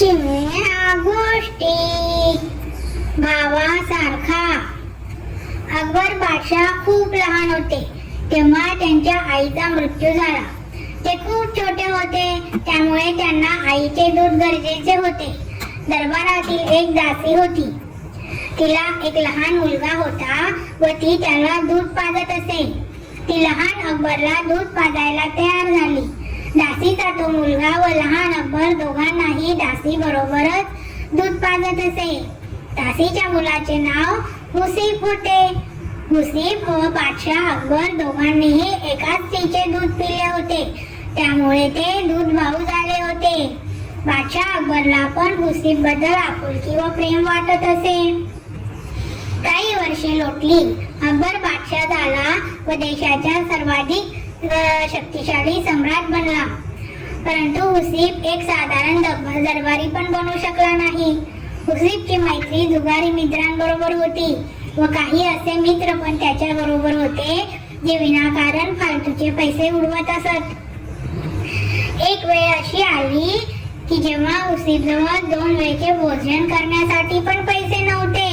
चिमण्या गोष्टी. भावासारखा. अकबर बादशाह खूप लहान होते. तेव्हा त्यांच्या आईचा मृत्यू झाला. ते खूप छोटे होते. त्यामुळे त्यांना आईचे दूध गरजेचे होते. दरबारातील एक दासी होती. तिला एक लहान मुलगा होता व ती त्याला दूध पाजत असे. ती लहान अकबरला दूध पाजायला तयार झाली. दासीचा तो मुलगा व लहान अकबर दोघांनाही दासी बरोबरच दूध पाजत असे. दासीच्या मुलाचे नाव हुसीफ होते. हुसीफ व बादशाह अकबर दोघांनीही एकाच स्त्रीचे दूध पिले होते. त्यामुळे ते दूध भाऊ झाले होते. बादशाह अकबरला पण हुसीफबद्दल आपुलकी व प्रेम वाटत असे. काही वर्षे लोटली अकबर बादशाह झाला व देशाच्या सर्वाधिक शक्तिशाली सम्राट बनला. परंतु हुसीफ एक साधारण दरबारी पण बनू शकला नाही. हुसीफची मैत्री जुगारी मित्रांबरोबर होती व काही असे मित्र पण त्याच्या बरोबर होते जे विनाकारण फालतूचे पैसे उडवत असत. एक वेळ अशी आली की जेव्हा हुसीफजवळ दोन वेळचे भोजन करण्यासाठी पण पैसे नव्हते.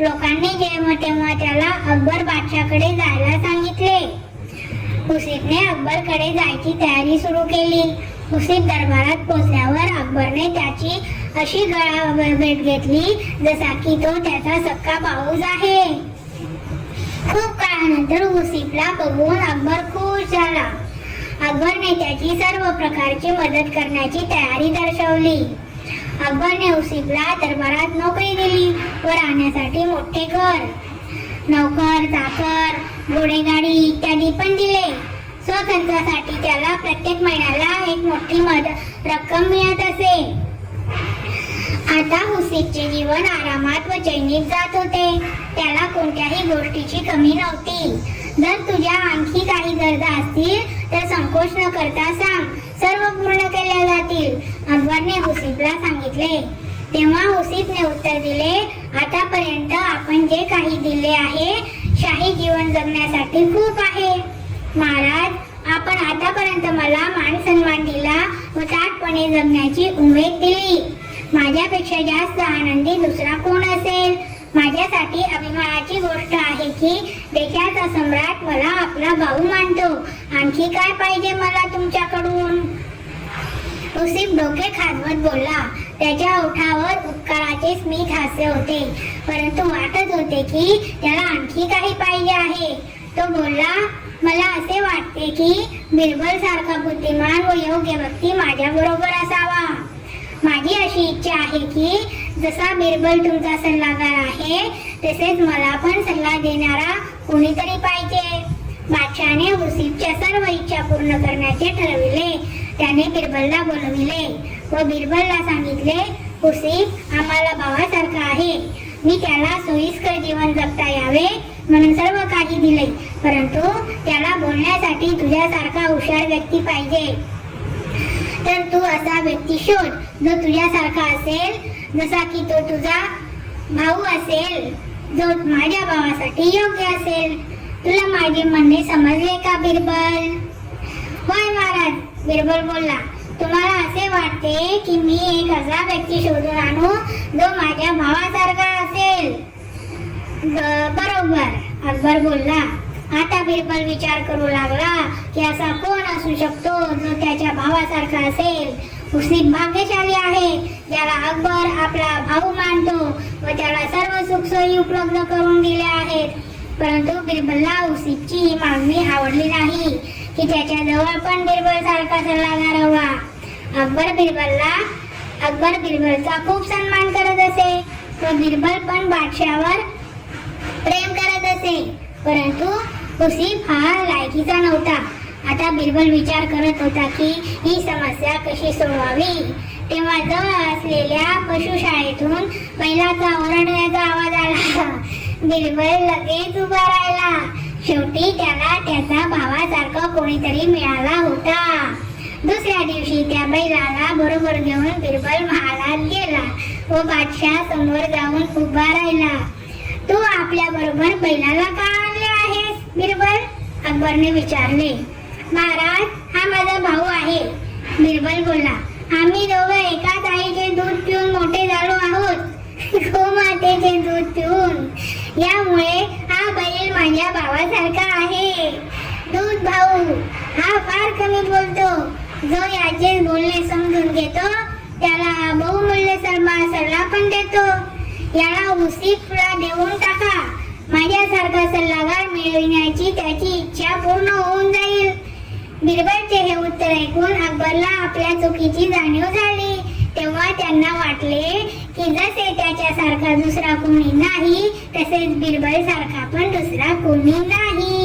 लोकांनी जेव्हा तेव्हा त्याला अकबर बादशाहकडे जायला सांगितले. हुसीफने अकबरकडे जायची तयारी सुरू केली. हुसीफ दरबारात पोहोचल्यावर अकबरने त्याची अशी गळा भेट घेतली जसा की तो त्याचा सक्का पाऊस आहे. खूप काळानंतर मुसीबला बघून अकबर खुश झाला. अकबरने त्याची सर्व प्रकारची मदत करण्याची तयारी दर्शवली. अकबरने हुसीफला दरबारात नोकरी दिली व राहण्यासाठी मोठे घर नौकर चाकर घोडेगाडी इत्यादी पण दिले. स्वतंत्रासाठी त्याला प्रत्येक महिन्याला एक मोठी मदत रक्कम मिळत असे. आता हुसीफचे जीवन आरामात व चैनीत जात होते. त्याला कोणत्याही गोष्टीची कमी नव्हती. जर तुझ्या आणखी काही गरजा असतील तर संकोच न करता सांग. सर्व पूर्ण केल्या जातील. अकबरने हुसीफला सांगितले. तेव्हा हुसीफने उत्तर दिले आतापर्यंत आपण जे काही दिले आहे शाही जीवन जगण्यासाठी खूप आहे. महाराज आपण आतापर्यंत मला मान सन्मान दिला व ताटपणे जगण्याची उमेद दिली. माझ्यापेक्षा जास्त आनंदी दुसरा कोण असेल? माझ्यासाठी अभिमानाची गोष्ट आहे की देशाचा सम्राट मला आपला भाऊ मानतो. आणखी काय पाहिजे मला तुमच्याकडून? हुसीफ डोके खाजवत बोलला. त्याच्या ओठावर उपकाराचे स्मित हास्य होते. परंतु वाटत होते की त्याला आणखी काही पाहिजे आहे. तो बोलला मला असे वाटते की बिरबल सारखा बुद्धिमान व योग्य व्यक्ती माझ्या बरोबर असावा. माझी अशी इच्छा आहे की जसा बिरबल तुमचा सल्लागार आहे तसेच मला पण सल्ला देणारा कोणीतरी पाहिजे. बादशाने हुसीफच्या सर्व इच्छा पूर्ण करण्याचे ठरविले. त्याने बिरबलला बोलविले. व बिरबलला सांगितले हुसेन आम्हाला भावासारखा आहे. मी त्याला सोयीस्कर जीवन जगता यावे म्हणून सर्व काही दिले. परंतु त्याला बोलण्यासाठी तुझ्यासारखा हुशार व्यक्ती पाहिजे. तर तू असा व्यक्ती शोध जो तुझ्यासारखा असेल जसा की तो तुझा भाऊ असेल जो माझ्या भावासाठी योग्य असेल. तुला माझे म्हणणे समजले का बिरबल? होय महाराज बिरबल बोलला. तुम्हाला असे वाटते की मी एक असा व्यक्ती शोधून आणू जो माझ्या भावासारखा असेल? बरोबर. अकबर बोलला आता बिरबल विचार करू लागला की असा कोण असू शकतो जो त्याच्या भावासारखा असेल? हुसीफ भाग्यशाली आहे. ज्याला अकबर आपला भाऊ मानतो व त्याला सर्व सुखसोयी उपलब्ध करून दिल्या आहेत. परंतु बिरबलला हुसीफची ही मागणी आवडली नाही. की त्याच्याजवळ पण बिरबल सारखा सल्लागार हवा. अकबर बिरबलला अकबर बिरबलचा खूप सन्मान करत असे. व बिरबल पण बादशावर प्रेम करत असे. परंतु हुसीफ हा लायकीचा नव्हता. आता बिरबल विचार करत होता की ही समस्या कशी सोडवावी? तेव्हा जवळ असलेल्या पशुशाळेतून बैलाचा ओरडण्याचा आवाज आला. बिरबल लगेच उभा राहिला. शेवटी त्याला त्याचा भावासारखा कोणीतरी मिळाला होता. दुसऱ्या दिवशी त्या बैलाला बरोबर घेऊन बिरबल महालात गेला व बादशाह समोर जाऊन उभा राहिला. तू आपल्या बरोबर बैलाला का आणले आहेस बिरबल? अकबरने विचारले. महाराज हा माझा भाऊ आहे. बिरबल बोला आम्ही दोघं एकाच आईचे दूध पिऊन मोठे झालो आहोत. हो गोमातेचे दूध पिऊन. यामुळे हा बैल माझ्या भावासारखा आहे दूध भाऊ हा फार कमी बोलतो. जो याचे बोलणे समजून घेतो त्याला बहुमूल्य सन्मान सल्ला पण देतो. याला उसी फुला देऊन टाका. माझ्यासारखा सल्लागार मिळविण्याची त्याची इच्छा पूर्ण होऊन जाईल. बिरबलचे हे उत्तर ऐकून अकबरला आपल्या चुकीची जाणीव झाली. तेव्हा त्यांना वाटले की जसे त्याच्यासारखा दुसरा कोणी नाही तसेच बिरबल सारखा पण दुसरा कोणी नाही.